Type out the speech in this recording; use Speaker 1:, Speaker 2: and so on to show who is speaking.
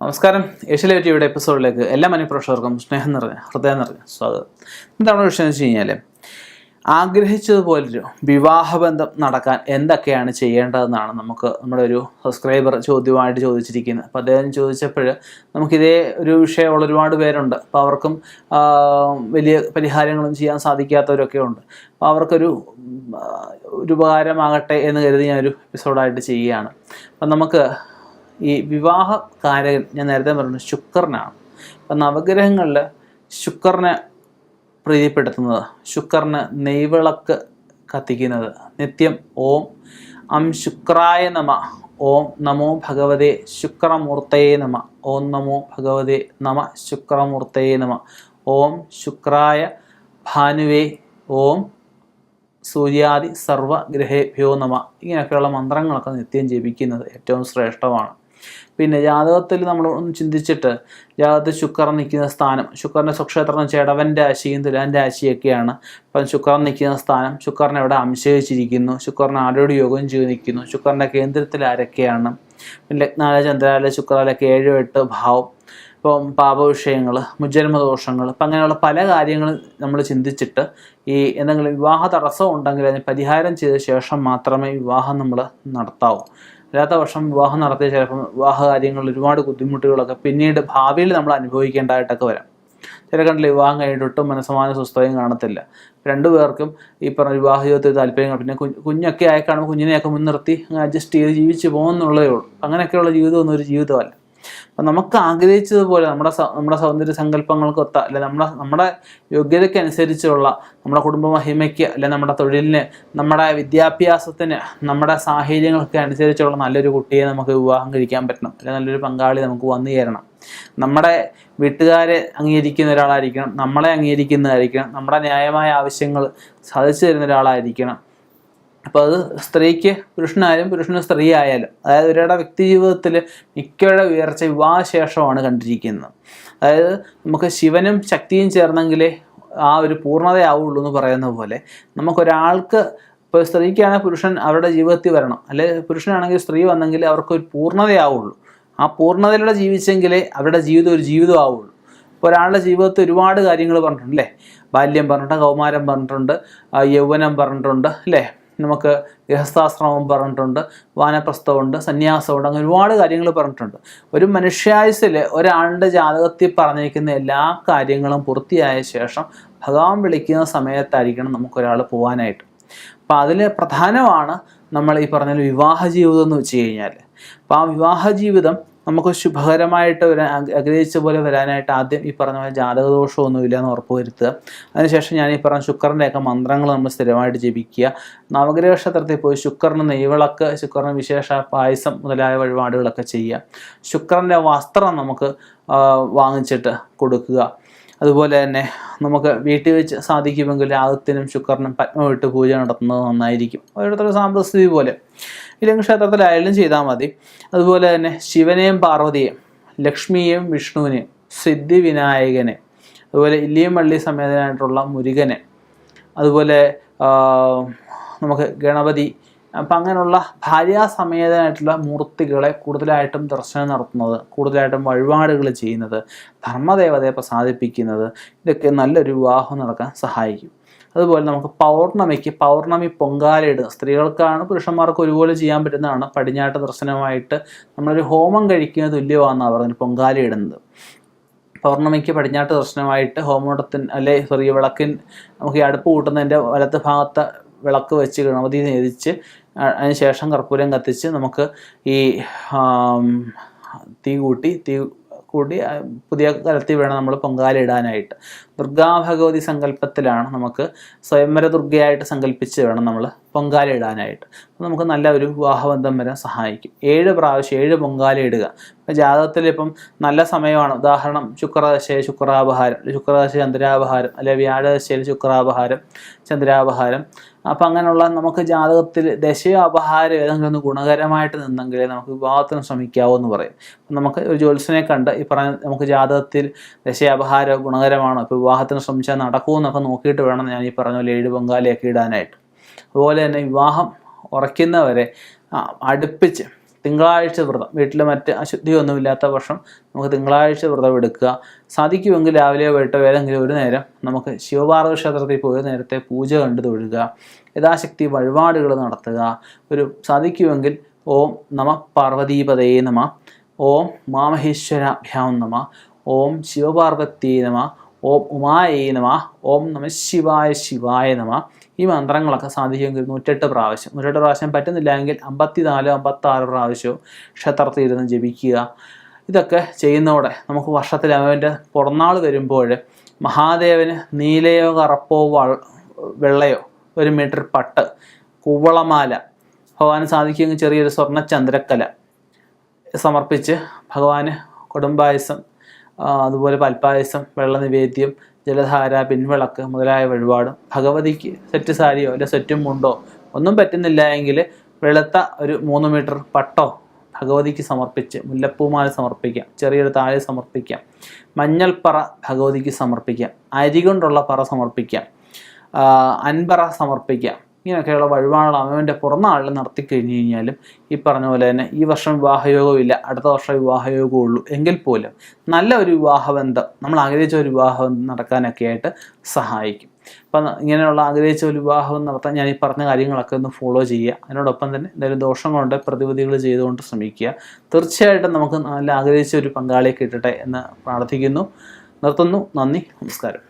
Speaker 1: നമസ്കാരം. ഏഷ്യയിലെ ടിവിയുടെ എപ്പിസോഡിലേക്ക് എല്ലാ മനുപ്രേക്ഷകർക്കും സ്നേഹം നിറഞ്ഞ ഹൃദയം നിറഞ്ഞ സ്വാഗതം. എന്താണ് വിഷയം എന്ന് വെച്ച് കഴിഞ്ഞാൽ ആഗ്രഹിച്ചതുപോലൊരു വിവാഹബന്ധം നടക്കാൻ എന്തൊക്കെയാണ് ചെയ്യേണ്ടതെന്നാണ് നമുക്ക് നമ്മുടെ ഒരു സബ്സ്ക്രൈബർ ചോദ്യമായിട്ട് ചോദിച്ചിരിക്കുന്നത്. അപ്പോൾ അദ്ദേഹം ചോദിച്ചപ്പോൾ നമുക്കിതേ ഒരു വിഷയമുള്ള ഒരുപാട് പേരുണ്ട്. അപ്പോൾ അവർക്കും വലിയ പരിഹാരങ്ങളും ചെയ്യാൻ സാധിക്കാത്തവരൊക്കെ ഉണ്ട്. അപ്പോൾ അവർക്കൊരു ഒരു ഉപകാരമാകട്ടെ എന്ന് കരുതി ഞാനൊരു എപ്പിസോഡായിട്ട് ചെയ്യുകയാണ്. അപ്പം നമുക്ക് ഈ വിവാഹ കാരകൻ ഞാൻ നേരത്തെ പറഞ്ഞു ശുക്രനാണ്. അപ്പം നവഗ്രഹങ്ങളിൽ ശുക്രനെ പ്രീതിപ്പെടുത്തുന്നത് ശുക്രന് നെയ്വിളക്ക് കത്തിക്കുന്നത്. നിത്യം ഓം അം ശുക്രായ നമ ഓം നമോ ഭഗവതേ ശുക്രമൂർത്തയെ നമ ഓം നമോ ഭഗവതേ നമ ശുക്രമൂർത്തയെ നമ ഓം ശുക്രായ ഭാനുവേ ഓം സൂര്യാദി സർവഗ്രഹേഭ്യോ നമ. ഇങ്ങനെയൊക്കെയുള്ള മന്ത്രങ്ങളൊക്കെ നിത്യം ജപിക്കുന്നത് ഏറ്റവും ശ്രേഷ്ഠമാണ്. പിന്നെ ജാതകത്തിൽ നമ്മൾ ഒന്ന് ചിന്തിച്ചിട്ട് ജാതകത്തിൽ ശുക്രൻ നിൽക്കുന്ന സ്ഥാനം ശുക്രന്റെ സ്വക്ഷേത്രം ചേടവൻ രാശിയും തുലാൻ രാശിയൊക്കെയാണ്. അപ്പം ശുക്രൻ നിൽക്കുന്ന സ്ഥാനം ശുക്രൻ എവിടെ അംശയിച്ചിരിക്കുന്നു ശുക്രൻ ആരോട് യോഗം ചെയ്ത് നിൽക്കുന്നു ശുക്രന്റെ കേന്ദ്രത്തിൽ ആരൊക്കെയാണ്? പിന്നെ ലഗ്നാല ചന്ദ്രാല ശുക്രാലൊക്കെ ഏഴ് എട്ട് ഭാവം. ഇപ്പം പാപവിഷയങ്ങൾ മുജ്ജന്മദോഷങ്ങൾ അപ്പം അങ്ങനെയുള്ള പല കാര്യങ്ങളും നമ്മൾ ചിന്തിച്ചിട്ട് ഈ എന്തെങ്കിലും വിവാഹ തടസ്സം ഉണ്ടെങ്കിൽ അതിന് പരിഹാരം ചെയ്ത ശേഷം മാത്രമേ വിവാഹം നമ്മൾ നടത്താവൂ. അല്ലാത്ത വർഷം വിവാഹം നടത്തിയ ചിലപ്പം വിവാഹ കാര്യങ്ങളിൽ ഒരുപാട് ബുദ്ധിമുട്ടുകളൊക്കെ പിന്നീട് ഭാവിയിൽ നമ്മൾ അനുഭവിക്കേണ്ടതായിട്ടൊക്കെ വരാം. ചില കണ്ടില്ല വിവാഹം കഴിഞ്ഞിട്ടും മനസ്സമാന സ്വസ്ഥതയും കാണത്തില്ല. രണ്ടു പേർക്കും ഈ പറഞ്ഞ വിവാഹ ജീവിതത്തിൽ താല്പര്യങ്ങൾ പിന്നെ കുഞ്ഞ് കുഞ്ഞൊക്കെ ആയി കാണുമ്പോൾ കുഞ്ഞിനെയൊക്കെ മുൻനിർത്തി അഡ്ജസ്റ്റ് ചെയ്ത് ജീവിച്ചു പോകുന്നുള്ളതേ ഉള്ളൂ. അങ്ങനെയൊക്കെയുള്ള ജീവിതമൊന്നും ഒരു ജീവിതമല്ല. അപ്പം നമുക്ക് ആഗ്രഹിച്ചതുപോലെ നമ്മുടെ നമ്മുടെ സൗന്ദര്യ സങ്കല്പങ്ങൾക്കൊത്ത അല്ലെ നമ്മുടെ നമ്മുടെ യോഗ്യതയ്ക്കനുസരിച്ചുള്ള നമ്മുടെ കുടുംബ മഹിമയ്ക്ക് അല്ലെ നമ്മുടെ തൊഴിലിന് നമ്മുടെ വിദ്യാഭ്യാസത്തിന് നമ്മുടെ സാഹചര്യങ്ങൾക്ക് അനുസരിച്ചുള്ള നല്ലൊരു കുട്ടിയെ നമുക്ക് വിവാഹം കഴിക്കാൻ പറ്റണം അല്ലെ നല്ലൊരു പങ്കാളി നമുക്ക് വന്നു ചേരണം. നമ്മുടെ വീട്ടുകാരെ അംഗീകരിക്കുന്ന ഒരാളായിരിക്കണം നമ്മളെ അംഗീകരിക്കുന്നതായിരിക്കണം നമ്മുടെ ന്യായമായ ആവശ്യങ്ങൾ സാധിച്ചു തരുന്ന ഒരാളായിരിക്കണം. അപ്പോൾ അത് സ്ത്രീക്ക് പുരുഷനായാലും പുരുഷന് സ്ത്രീ ആയാലും അതായത് ഒരാളുടെ വ്യക്തി ജീവിതത്തിൽ മിക്കവരുടെ ഉയർച്ച വിവാഹശേഷമാണ് കണ്ടിരിക്കുന്നത്. അതായത് നമുക്ക് ശിവനും ശക്തിയും ചേർന്നെങ്കിലേ ആ ഒരു പൂർണതയാവുള്ളൂ എന്ന് പറയുന്ന പോലെ നമുക്കൊരാൾക്ക് ഇപ്പോൾ സ്ത്രീക്കാണെങ്കിൽ പുരുഷൻ അവരുടെ ജീവിതത്തിൽ വരണം. അല്ലെ പുരുഷനാണെങ്കിൽ സ്ത്രീ വന്നെങ്കിൽ അവർക്ക് ഒരു പൂർണതയാവുള്ളൂ. ആ പൂർണതയിലൂടെ ജീവിച്ചെങ്കിലേ അവരുടെ ജീവിതം ഒരു ജീവിതം ആവുള്ളൂ ഇപ്പോൾ ഒരാളുടെ ജീവിതത്തിൽ ഒരുപാട് കാര്യങ്ങൾ പറഞ്ഞിട്ടുണ്ട് അല്ലേ? ബാല്യം പറഞ്ഞിട്ടുണ്ട് കൗമാരം പറഞ്ഞിട്ടുണ്ട് യൗവനം പറഞ്ഞിട്ടുണ്ട് അല്ലേ? നമുക്ക് ഗൃഹസ്ഥാശ്രമം പറഞ്ഞിട്ടുണ്ട് വാനപ്രസ്ഥമുണ്ട് സന്യാസമുണ്ട് അങ്ങനെ ഒരുപാട് കാര്യങ്ങൾ പറഞ്ഞിട്ടുണ്ട്. ഒരു മനുഷ്യായുസിൽ ഒരാളുടെ ജാതകത്തിൽ പറഞ്ഞിരിക്കുന്ന എല്ലാ കാര്യങ്ങളും പൂർത്തിയായ ശേഷം ഭഗവാൻ വിളിക്കുന്ന സമയത്തായിരിക്കണം നമുക്കൊരാൾ പോകാനായിട്ട് അപ്പം അതിൽ പ്രധാനമാണ് നമ്മൾ ഈ പറഞ്ഞ വിവാഹ ജീവിതം എന്ന് വെച്ച് കഴിഞ്ഞാൽ അപ്പോൾ ആ വിവാഹ ജീവിതം നമുക്ക് ശുഭകരമായിട്ട് വരാൻ ആഗ്ര- ആഗ്രഹിച്ച പോലെ വരാനായിട്ട് ആദ്യം ഈ പറഞ്ഞ പോലെ ജാതകദോഷമൊന്നുമില്ല എന്ന് ഉറപ്പ് വരുത്തുക അതിനുശേഷം ഞാൻ ഈ പറഞ്ഞ ശുക്രന്റെയൊക്കെ മന്ത്രങ്ങൾ നമ്മൾ സ്ഥിരമായിട്ട് ജപിക്കുക. നവഗ്രഹ ക്ഷേത്രത്തിൽ പോയി ശുക്രന് നെയ്വിളക്ക് ശുക്രന് വിശേഷ പായസം മുതലായ വഴിപാടുകളൊക്കെ ചെയ്യുക. ശുക്രന്റെ വസ്ത്രം നമുക്ക് വാങ്ങിച്ചിട്ട് കൊടുക്കുക. അതുപോലെ തന്നെ നമുക്ക് വീട്ടിൽ വെച്ച് സാധിക്കുമെങ്കിൽ രാഗത്തിനും ശുക്രനും പത്മവിട്ട് പൂജ നടത്തുന്നത് നന്നായിരിക്കും. ഓരോരുത്തരുടെ സാമ്പസ്ഥിതി പോലെ. ഇല്ലെങ്കിൽ ക്ഷേത്രത്തിലായാലും ചെയ്താൽ മതി. അതുപോലെ തന്നെ ശിവനെയും പാർവതിയെയും ലക്ഷ്മിയെയും വിഷ്ണുവിനെയും സിദ്ധി വിനായകനെ അതുപോലെ ഇല്ലിയും പള്ളി സമേതനായിട്ടുള്ള മുരുകനെ അതുപോലെ നമുക്ക് ഗണപതി അപ്പം അങ്ങനെയുള്ള ഭാര്യാസമേതനായിട്ടുള്ള മൂർത്തികളെ കൂടുതലായിട്ടും ദർശനം നടത്തുന്നത് കൂടുതലായിട്ടും വഴിപാടുകൾ ചെയ്യുന്നത് ധർമ്മദേവതയെ പ്രസാദിപ്പിക്കുന്നത് ഇതൊക്കെ നല്ലൊരു വിവാഹം നടക്കാൻ സഹായിക്കും. അതുപോലെ നമുക്ക് പൗർണമിക്ക് പൗർണമി പൊങ്കാലയിടുക. സ്ത്രീകൾക്കാണ് പുരുഷന്മാർക്ക് ഒരുപോലെ ചെയ്യാൻ പറ്റുന്നതാണ്. പടിഞ്ഞാട്ട് ദർശനമായിട്ട് നമ്മളൊരു ഹോമം കഴിക്കുന്ന തുല്യമാണെന്നാണ് പറഞ്ഞത് പൊങ്കാലയിടുന്നത്. പൗർണമിക്ക് പടിഞ്ഞാട്ട് ദർശനമായിട്ട് ഹോമോടത്തിന് അല്ലെ സോറി വിളക്കിൻ നമുക്ക് ഈ അടുപ്പ് കൂട്ടുന്നതിന്റെ വലത്ത് ഭാഗത്ത് വിളക്ക് വെച്ച് ഗണപതി നേതിച്ച് അതിന് ശേഷം കർപ്പൂരം കത്തിച്ച് നമുക്ക് ഈ തീ കൂട്ടി തീ കൂട്ടി പുതിയ കലത്തിൽ വേണം നമ്മൾ പൊങ്കാല ഇടാനായിട്ട്. ദുർഗാ ഭഗവതി സങ്കല്പത്തിലാണ് നമുക്ക് സ്വയംവര ദുർഗയായിട്ട് സങ്കല്പിച്ച് വേണം നമ്മൾ പൊങ്കാല ഇടാനായിട്ട്. നമുക്ക് നല്ല ഒരു വിവാഹബന്ധം വരാൻ സഹായിക്കും. ഏഴ് പ്രാവശ്യം ഏഴ് പൊങ്കാല ഇടുക. ഇപ്പം ജാതകത്തിൽ ഇപ്പം നല്ല സമയമാണ്. ഉദാഹരണം ശുക്രദശയിൽ ശുക്രാപഹാരം ശുക്രദശ ചന്ദ്രാപഹാരം അല്ലെ വ്യാഴദശയിൽ ശുക്രാപഹാരം ചന്ദ്രാപഹാരം. അപ്പം അങ്ങനെയുള്ള നമുക്ക് ജാതകത്തിൽ ദശയോ അപഹാരം ഏതെങ്കിലും ഒന്ന് ഗുണകരമായിട്ട് നിന്നെങ്കിലേ നമുക്ക് വിവാഹത്തിന് ശ്രമിക്കാവൂ എന്ന് പറയും. നമുക്ക് ഒരു ജ്യോത്സ്യനെ കണ്ട് ഈ പറഞ്ഞ നമുക്ക് ജാതകത്തിൽ ദശയാപഹാരം ഗുണകരമാണോ ഇപ്പോൾ വിവാഹത്തിന് ശ്രമിച്ചാൽ നടക്കുമെന്നൊക്കെ നോക്കിയിട്ട് വേണം ഞാൻ ഈ പറഞ്ഞ പോലെ ഏഴ് പൊങ്കാലയൊക്കെ ഇടാനായിട്ട്. അതുപോലെ തന്നെ വിവാഹം ഉറയ്ക്കുന്നവരെ അടുപ്പിച്ച് തിങ്കളാഴ്ച വ്രതം വീട്ടിൽ മറ്റ് അശുദ്ധിയൊന്നുമില്ലാത്ത വർഷം നമുക്ക് തിങ്കളാഴ്ച വ്രതം എടുക്കുക. സാധിക്കുമെങ്കിൽ രാവിലെയോ വൈകിട്ടോ ഏതെങ്കിലും ഒരു നേരം നമുക്ക് ശിവപാർവതി ക്ഷേത്രത്തിൽ പോയി നേരത്തെ പൂജ കണ്ടു തൊഴുക. യഥാശക്തി വഴിപാടുകൾ നടത്തുക. ഒരു സാധിക്കുമെങ്കിൽ ഓം നമ പാർവതീപതയെ നമ. ഓം മാമഹേശ്വരാഭ്യാം നമ. ഓം ശിവപാർവത്യേ നമ. ഓം ഉമായേ നമ ഓം നമ ശിവായ ശിവായ നമ. ഈ മന്ത്രങ്ങളൊക്കെ സാധിക്കുമെങ്കിൽ നൂറ്റെട്ട് പ്രാവശ്യം. നൂറ്റെട്ട് പ്രാവശ്യം പറ്റുന്നില്ല എങ്കിൽ അമ്പത്തിനാലോ അമ്പത്താറോ പ്രാവശ്യവും ക്ഷേത്രത്തിൽ ഇരുന്ന് ജപിക്കുക. ഇതൊക്കെ ചെയ്യുന്നതോടെ നമുക്ക് വർഷത്തിൽ അവന്റെ പുറന്നാൾ വരുമ്പോൾ മഹാദേവന് നീലയോ കറുപ്പോ വെള്ളയോ ഒരു മീറ്റർ പട്ട് കുവളമാല ഭഗവാന് സാധിക്കുമെങ്കിൽ ചെറിയൊരു സ്വർണ ചന്ദ്രക്കല സമർപ്പിച്ച് ഭഗവാന് കൊടുമ്പായസം അതുപോലെ പൽപ്പായസം വെള്ളനിവേദ്യം ജലധാര പിൻവിളക്ക് മുതലായ വഴിപാടും. ഭഗവതിക്ക് സെറ്റ് സാരിയോ അല്ലെ സെറ്റും മുണ്ടോ ഒന്നും പറ്റുന്നില്ല എങ്കിൽ വെളുത്ത ഒരു മൂന്ന് മീറ്റർ പട്ടോ ഭഗവതിക്ക് സമർപ്പിച്ച് മുല്ലപ്പൂമാല സമർപ്പിക്കാം. ചെറിയൊരു താഴെ സമർപ്പിക്കാം. മഞ്ഞൾപ്പറ ഭഗവതിക്ക് സമർപ്പിക്കാം. അരി കൊണ്ടുള്ള പറ സമർപ്പിക്കാം. അൻപറ സമർപ്പിക്കാം. ഇങ്ങനെയൊക്കെയുള്ള വഴിപാടുകൾ അവന്റെ പുറന്നാളിൽ നടത്തി കഴിഞ്ഞു കഴിഞ്ഞാലും ഈ പറഞ്ഞ പോലെ തന്നെ ഈ വർഷം വിവാഹയോഗമില്ല അടുത്ത വർഷം വിവാഹയോഗം ഉള്ളൂ. എങ്കിൽ പോലും നല്ല ഒരു വിവാഹബന്ധം നമ്മൾ ആഗ്രഹിച്ച ഒരു വിവാഹബന്ധം നടക്കാനൊക്കെ ആയിട്ട് സഹായിക്കും. അപ്പം ഇങ്ങനെയുള്ള ആഗ്രഹിച്ച ഒരു വിവാഹം നടത്താൻ ഞാൻ ഈ പറഞ്ഞ കാര്യങ്ങളൊക്കെ ഒന്ന് ഫോളോ ചെയ്യുക. അതിനോടൊപ്പം തന്നെ എന്തെങ്കിലും ദോഷങ്ങളുണ്ട് പ്രതിവിധികൾ ചെയ്തുകൊണ്ട് ശ്രമിക്കുക. തീർച്ചയായിട്ടും നമുക്ക് നല്ല ആഗ്രഹിച്ച ഒരു പങ്കാളിയെ കിട്ടട്ടെ എന്ന് പ്രാർത്ഥിക്കുന്നു. നിർത്തുന്നു. നന്ദി. നമസ്കാരം.